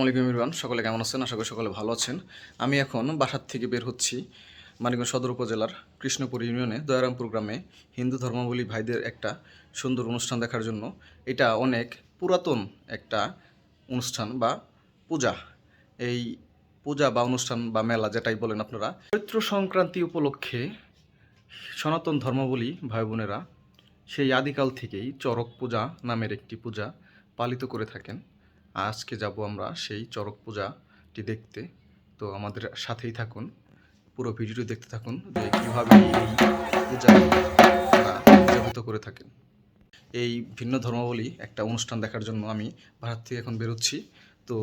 আসসালামাইকুম ইরওয়ান সকলে কেমন আছেন? আশা করি সকলে ভালো আছেন। আমি এখন বাসার থেকে বের হচ্ছি মানিকগঞ্জ সদর উপজেলার কৃষ্ণপুর ইউনিয়নে দয়ারামপুর গ্রামে হিন্দু ধর্মাবলী ভাইদের একটা সুন্দর অনুষ্ঠান দেখার জন্য। এটা অনেক পুরাতন একটা অনুষ্ঠান বা পূজা। এই পূজা বা অনুষ্ঠান বা মেলা যেটাই বলেন আপনারা। চৈত্র সংক্রান্তি উপলক্ষে সনাতন ধর্মাবলী ভাই বোনেরা সেই আদিকাল থেকেই চরক পূজা নামের একটি পূজা পালিত করে থাকেন। আজকে যাব আমরা সেই চরক পূজাটি দেখতে। তো আমাদের সাথেই থাকুন, পুরো ভিডিওটি দেখতে থাকুন, যে কীভাবে এই পূজা তারা উদযাপিত করে থাকেন। এই ভিন্ন ধর্মাবলী একটা অনুষ্ঠান দেখার জন্য আমি ভারত থেকে এখন বেরোচ্ছি। তো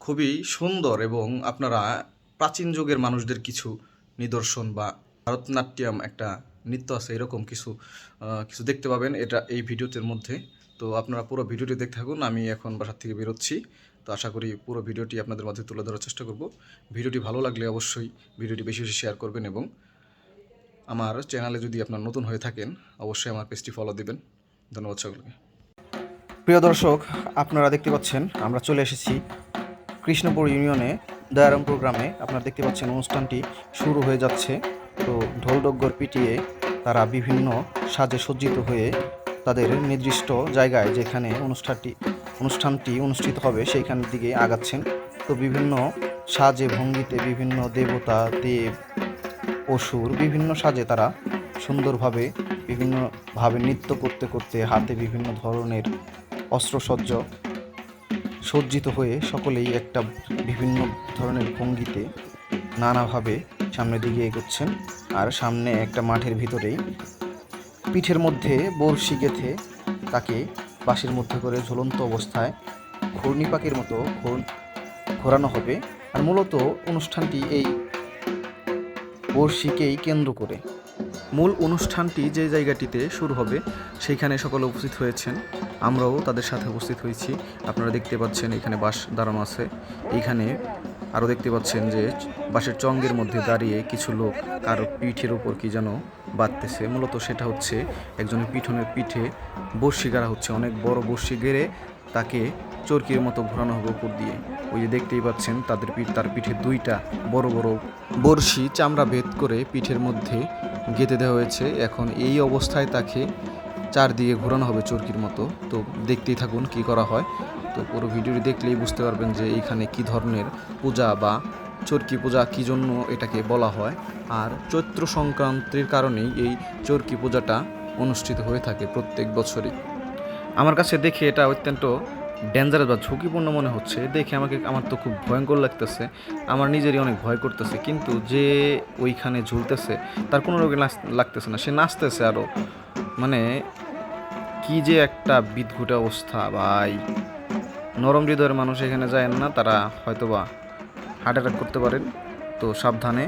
খুবই সুন্দর এবং আপনারা প্রাচীন যুগের মানুষদের কিছু নিদর্শন বা ভারতনাট্যম একটা নৃত্য আছে, এরকম কিছু কিছু দেখতে পাবেন। এটা এই ভিডিওটির মধ্যে। তো আপনারা পুরো ভিডিওটি দেখতে থাকুন, আমি এখন বাসার থেকে বেরোচ্ছি। তো আশা করি পুরো ভিডিওটি আপনাদের মধ্যে তুলে ধরার চেষ্টা করব। ভিডিওটি ভালো লাগলে অবশ্যই ভিডিওটি বেশি বেশি শেয়ার করবেন এবং আমার চ্যানেলে যদি আপনার নতুন হয়ে থাকেন, অবশ্যই আমার পেজটি ফলো দিবেন। ধন্যবাদ সকলকে। প্রিয় দর্শক, আপনারা দেখতে পাচ্ছেন, আমরা চলে এসেছি কৃষ্ণপুর ইউনিয়নে দয়ারামপুর গ্রামে আপনারা দেখতে পাচ্ছেন, অনুষ্ঠানটি শুরু হয়ে যাচ্ছে। তো ঢোলডগ্গর পিটিয়ে তারা বিভিন্ন সাজে সজ্জিত হয়ে তাদের নির্দিষ্ট জায়গায় যেখানে অনুষ্ঠানটি অনুষ্ঠানটি অনুষ্ঠিত হবে সেইখানের দিকে আগাচ্ছেন। তো বিভিন্ন সাজে ভঙ্গিতে বিভিন্ন দেবতা, দেব, অসুর বিভিন্ন সাজে তারা সুন্দরভাবে, বিভিন্নভাবে নৃত্য করতে করতে হাতে বিভিন্ন ধরনের অস্ত্রসজ্জ সজ্জিত হয়ে সকলেই একটা বিভিন্ন ধরনের ভঙ্গিতে নানাভাবে সামনের দিকে এগোচ্ছেন। আর সামনে একটা মাঠের ভিতরেই পিঠের মধ্যে বড়শি গেঁথে তাকে বাঁশের মধ্যে করে ঝুলন্ত অবস্থায় ঘূর্ণি পাখির মতো ঘোর- ঘোরানো হবে। আর মূলত অনুষ্ঠানটি এই বড়শিকেই কেন্দ্র করে। মূল অনুষ্ঠানটি যে জায়গাটিতে শুরু হবে সেইখানে সকলে উপস্থিত হয়েছেন। আমরাও তাদের সাথে উপস্থিত হয়েছি। আপনারা দেখতে পাচ্ছেন এখানে বাস দাঁড়ানো আছে। এইখানে আরও দেখতে পাচ্ছেন যে বাসের চঙ্গের মধ্যে দাঁড়িয়ে কিছু লোক কারও পিঠের উপর কি যেন বাঁধতেছে। মূলত সেটা হচ্ছে একজনের পিঠনের পিঠে বর্ষি গাড়া হচ্ছে। অনেক বড় বর্ষি গেড়ে তাকে চরকির মতো ঘোরানো হবে উপর দিয়ে। ওই যে দেখতেই পাচ্ছেন তাদের পিঠ তার পিঠে দুইটা বড় বড় বড়শি চামড়া ভেদ করে পিঠের মধ্যে গেঁথে দেওয়া হয়েছে। এখন এই অবস্থায় তাকে চারদিকে ঘোরানো হবে চরকির মতো। তো দেখতেই থাকুন কি করা হয়। তো পুরো ভিডিওটি দেখলেই বুঝতে পারবেন যে এইখানে কি ধরনের পূজা বা চরকি পূজা কী জন্য এটাকে বলা হয়। আর চৈত্র সংক্রান্তির কারণেই এই চরকি পূজাটা অনুষ্ঠিত হয়ে থাকে প্রত্যেক বছরই। আমার কাছে দেখে এটা অত্যন্ত ডেঞ্জারাস বা ঝুঁকিপূর্ণ মনে হচ্ছে। দেখে আমাকে, আমার তো খুব ভয়ঙ্কর লাগতেছে। আমার নিজেরই অনেক ভয় করতেছে। কিন্তু যে ওইখানে ঝুলতেছে, তার কোনো রোগে নাচ, লাগতেছে না। সে নাচতেছে আরও মানে কি যে একটা বিদঘুটে অবস্থা, ভাই। নরম হৃদয়ের মানুষ এখানে যায় না তারা হয়তোবা হার্ট অ্যাটাক করতে পারেন। তো সাবধানে।